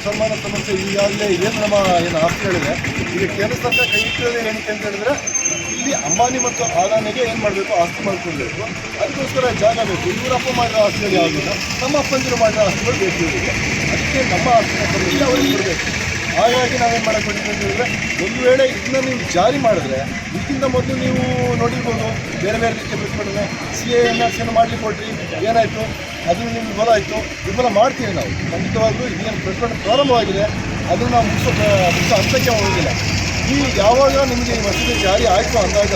ಮುಸಲ್ಮಾನ ಸಮಸ್ಯೆ ಈಗಾಗಲೇ ಏನು ನಮ್ಮ ಏನು ಆಸ್ತಿಗಳಿದೆ ಈಗ ಕೇಂದ್ರ ಸರ್ಕಾರ ಕೈ ಇಟ್ಟಿರೋದು ಏನಕ್ಕೆ ಅಂತ ಹೇಳಿದ್ರೆ ಇಲ್ಲಿ ಅಂಬಾನಿ ಮತ್ತು ಆದಾನಿಗೆ ಏನು ಮಾಡಬೇಕು? ಆಸ್ತಿ ಮಾಡ್ಕೊಳ್ಬೇಕು. ಅದಕ್ಕೋಸ್ಕರ ಜಾಗ ಬೇಕು. ಇವರಪ್ಪ ಮಾಡಿರೋ ಆಸ್ತಿಗಳು ಯಾವುದಿಲ್ಲ ನಮ್ಮ ಅಪ್ಪಂದಿರು ಮಾಡಿರೋ ಆಸ್ತಿಗಳು ಬೇಕು ಇವರಿಗೆ ಅದಕ್ಕೆ ನಮ್ಮ ಆಸ್ತಿನ ತಂದು ಅವರಿಗೆ ಕೊಡಬೇಕು. ಹಾಗಾಗಿ ನಾವೇನು ಮಾಡಕ್ಕೆ ಅಂತ ಹೇಳಿದ್ರೆ ಒಂದು ವೇಳೆ ಇದನ್ನ ನೀವು ಜಾರಿ ಮಾಡಿದ್ರೆ ಇದಕ್ಕಿಂತ ಮೊದಲು ನೀವು ನೋಡಿರ್ಬೋದು. ಬೇರೆ ಬೇರೆ ರೀತಿಯ ಪ್ರತಿಭಟನೆ ಸಿ ಎ ಎನ್ ಆರ್ ಸಿಯನ್ನು ಮಾಡಲಿಕ್ಕೆ ಕೊಟ್ರಿ. ಏನಾಯಿತು? ಅದು ನಿಮ್ಗೆ ವಿಫಲ ಆಯಿತು. ವಿಫಲ ಮಾಡ್ತೀವಿ ನಾವು. ಖಂಡಿತವಾಗ್ಲೂ ಇದೇನು ಪ್ರಕರಣ ಪ್ರಾರಂಭವಾಗಿದೆ. ಅದನ್ನು ನಾವು ಮುಗಿಸೋ ಮುಗಿಸೋ ಹಂತಕ್ಕೆ ಹೋಗಿಲ್ಲ. ಈ ಯಾವಾಗ ನಿಮಗೆ ಈ ಮಸೂದೆ ಜಾರಿ ಆಯಿತು ಅಂದಾಗ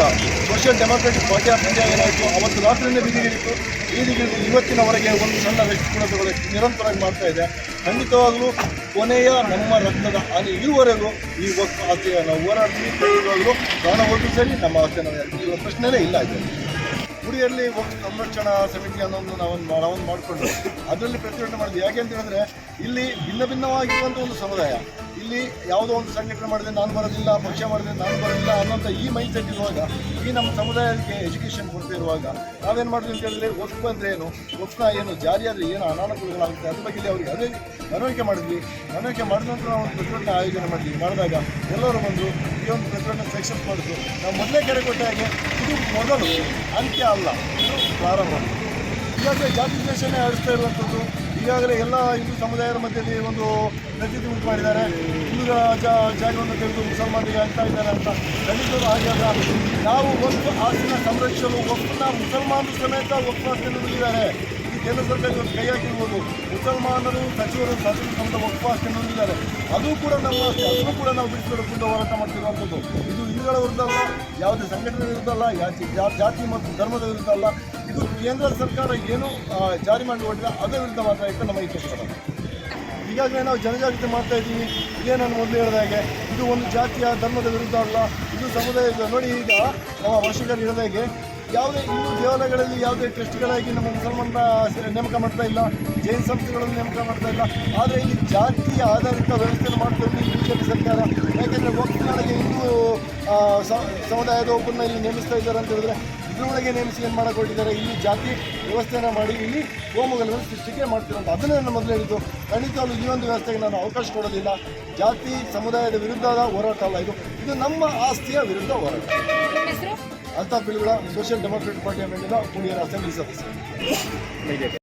social democratic party of India ಏನಾಯಿತು? ಅವತ್ತು ರಾತ್ರಿಯಿಂದ ಬೀದಿಗಿಳಿತು. ಬೀದಿಗಿಳಿದು ಇವತ್ತಿನವರೆಗೆ ಒಂದು ಸಣ್ಣ ವ್ಯಕ್ತಿ ಕೂಡ ನಿರಂತರವಾಗಿ ಮಾಡ್ತಾ ಇದೆ. ಖಂಡಿತವಾಗಲೂ ಕೊನೆಯ ನಮ್ಮ ರಕ್ತದ ಹಾನಿ ಇರುವವರೆಗೂ ಈ ಆಸ್ತಿಯ ನಾವು ಹೋರಾಡ್ತೀವಿ. ಖಂಡಿತವಾಗಲೂ ಪ್ರಾಣ ಹೋಗಿ ನಮ್ಮ ಆಸೆ ನಾವು ಪ್ರಶ್ನೆನೇ ಇಲ್ಲ ಇದೆ. ವಕ್ಫ್ ಸಂರಕ್ಷಣಾ ಸಮಿತಿ ಅನ್ನೋದು ನಾವೊಂದು ನಾವೊಂದು ಮಾಡಿಕೊಂಡು ಅದರಲ್ಲಿ ಪ್ರತಿಭಟನೆ ಮಾಡಿದ್ವಿ. ಯಾಕೆ ಅಂತ ಹೇಳಿದ್ರೆ ಇಲ್ಲಿ ಭಿನ್ನ ಭಿನ್ನವಾಗಿರುವಂಥ ಒಂದು ಸಮುದಾಯ. ಇಲ್ಲಿ ಯಾವುದೋ ಒಂದು ಸಂಘಟನೆ ಮಾಡಿದ್ರೆ ನಾನು ಬರೋದಿಲ್ಲ, ಪಕ್ಷ ಮಾಡಿದ್ರೆ ನಾನು ಬರೋದಿಲ್ಲ ಅನ್ನೋಂಥ ಈ ಮೈಂಡ್ ಸೆಟ್ ಇರುವಾಗ, ಈ ನಮ್ಮ ಸಮುದಾಯಕ್ಕೆ ಎಜುಕೇಷನ್ ಕೊಡ್ತಾ ಇರುವಾಗ ನಾವೇನು ಮಾಡ್ತೀವಿ ಅಂತ ಹೇಳಿದ್ರೆ ಒಪ್ಪು ಅಂದರೆ ಏನು? ಒಪ್ಪನ ಏನು? ಜಾರಿಯಾದರೆ ಏನು ಅನಾನುಕೂಲಗಳಾಗುತ್ತೆ? ಅದ್ರ ಬಗ್ಗೆ ಅವರಿಗೆ ಅದೇ ಮನವರಿಕೆ ಮಾಡಿದ್ವಿ. ಮನವರಿಕೆ ಮಾಡಿದ ನಂತರ ನಾವು ಒಂದು ಪ್ರತಿಭಟನೆ ಆಯೋಜನೆ ಮಾಡಿದ್ವಿ. ಮಾಡಿದಾಗ ಎಲ್ಲರೂ ಬಂದು ಈ ಒಂದು ಪ್ರತಿಭಟನೆ ಸೆಕ್ಷನ್ ಮಾಡಿದ್ರು. ನಾವು ಮೊದಲೇ ಕರೆ ಕೊಟ್ಟ ಹಾಗೆ ಇದು ಮೊದಲು ಅಂತ್ಯ ಅಲ್ಲ, ಇದು ಪ್ರಾರಂಭ. ಇವಾಗ ಜಾತಿ ದ್ವೇಷನೇ ಆಡಿಸ್ತಾ ಇರುವಂಥದ್ದು. ಈಗಾಗಲೇ ಎಲ್ಲ ಹಿಂದೂ ಸಮುದಾಯದ ಮಧ್ಯದಲ್ಲಿ ಒಂದು ಪ್ರತೀತಿ ಉಂಟು ಮಾಡಿದ್ದಾರೆ. ಜಾ, ಜಾಗವನ್ನು ತೆಗೆದು ಮುಸಲ್ಮಾನರಿಗೆ ಆಗ್ತಾ ಇದ್ದಾರೆ ಅಂತ ದಲಿತರು ಹಾಗೆ ನಾವು ಒಂದು ಆಸ್ತಿನ ಸಂರಕ್ಷಿಸಲು ಒಪ್ಪನ್ನ ಮುಸಲ್ಮಾನರು ಸಮೇತ ಒಪ್ಪಾಸ್ತಿಯನ್ನು ನೀಡಿದ್ದಾರೆ ಈ ಕೇಂದ್ರ ಸರ್ಕಾರ ಇವತ್ತು ಕೈ ಹಾಕಿರ್ಬೋದು. ಮುಸಲ್ಮಾನರು, ಸಚಿವರು ಸಚಿವ ಸಮೇತ ಒಪ್ಪಾಸ್ತಿಯನ್ನು ಹೊಂದಿದ್ದಾರೆ. ಅದು ಕೂಡ ನಮ್ಮ ಅದನ್ನು ಕೂಡ ನಾವು ಬಿಡಿಸಿಕೊಳ್ಳೋದ್ರಿಂದ ಹೋರಾಟ ಮಾಡ್ತಿರುವಂಥದ್ದು ಇದು ಹಿಂದೂಗಳ ವಿರುದ್ಧ ಅಲ್ಲ, ಯಾವುದೇ ಸಂಘಟನೆ ವಿರುದ್ಧ ಅಲ್ಲ ಜಾತಿ ಮತ್ತು ಧರ್ಮದ ವಿರುದ್ಧ ಅಲ್ಲ. ಇದು ಕೇಂದ್ರ ಸರ್ಕಾರ ಏನು ಜಾರಿ ಮಾಡಿ ಹೊರಟಿದೆ ಅದರ ವಿರುದ್ಧ ಮಾತ್ರ ನಮಗೆ ಈ ಈಗಾಗಲೇ ನಾವು ಜನಜಾಗೃತಿ ಮಾಡ್ತಾ ಇದ್ದೀವಿ. ಇದೇ ನಾನು ಮೊದಲು ಹೇಳಿದ ಹಾಗೆ, ಇದು ಒಂದು ಜಾತಿಯ ಧರ್ಮದ ವಿರುದ್ಧ ಅಲ್ಲ, ಇದು ಸಮುದಾಯದ, ನೋಡಿ ಈಗ ನಮ್ಮ ವರ್ಷಗಳು ಹೇಳಿದ ಹಾಗೆ, ಯಾವುದೇ ಹಿಂದೂ ದೇವಾಲಯಗಳಲ್ಲಿ ಯಾವುದೇ ಟ್ರಸ್ಟ್ಗಳಾಗಿ ನಮ್ಮ ಮುಸಲ್ಮಾನರ ನೇಮಕ ಮಾಡ್ತಾ ಇಲ್ಲ, ಜೈನ ಸಂಸ್ಥೆಗಳನ್ನು ನೇಮಕ ಮಾಡ್ತಾ ಇಲ್ಲ. ಆದರೆ ಇಲ್ಲಿ ಜಾತಿಯ ಆಧಾರಿತ ವ್ಯವಸ್ಥೆಯನ್ನು ಮಾಡ್ತಾ ಬಿ ಜೆ ಬಿಜೆಪಿ ಸರ್ಕಾರ. ಯಾಕೆಂದರೆ ಹಿಂದೂ ಸಮುದಾಯದ ಒಬ್ಬರನ್ನ ಇಲ್ಲಿ ನೇಮಿಸ್ತಾ ಇದ್ದಾರೆ ಅಂತ ಹೇಳಿದ್ರೆ ಇದ್ರೊಳಗೆ ನೇಮಿಸಿ ಏನು ಮಾಡಕ್ಕೆ ಹೊರಟಿದ್ದಾರೆ ಇಲ್ಲಿ ಜಾತಿ ವ್ಯವಸ್ಥೆಯನ್ನು ಮಾಡಿ ಇಲ್ಲಿ ಹೋಮಗಳನ್ನು ಸೃಷ್ಟಿಗೆ ಮಾಡ್ತಿರೋಂಥ ಅದನ್ನೇ ನಾನು ಮೊದಲು ಹೇಳಿದ್ದು. ಖಂಡಿತವಾಗ್ಲೂ ಈ ಒಂದು ವ್ಯವಸ್ಥೆಗೆ ನಾನು ಅವಕಾಶ ಕೊಡೋದಿಲ್ಲ. ಜಾತಿ ಸಮುದಾಯದ ವಿರುದ್ಧದ ಹೋರಾಟ ಅಲ್ಲ ಇದು. ಇದು ನಮ್ಮ ಆಸ್ತಿಯ ವಿರುದ್ಧ ಹೋರಾಟ. ಅಲ್ತಾಫ್ ಬಿಲ್ಗಳ ಸೋಷಿಯಲ್ ಡೆಮೋಕ್ರೆಟಿಕ್ ಪಾರ್ಟಿ ಮೇಲಿನ ಕುಡಿಯರ ಅಸೆಂಬ್ಲಿ ಸದಸ್ಯ.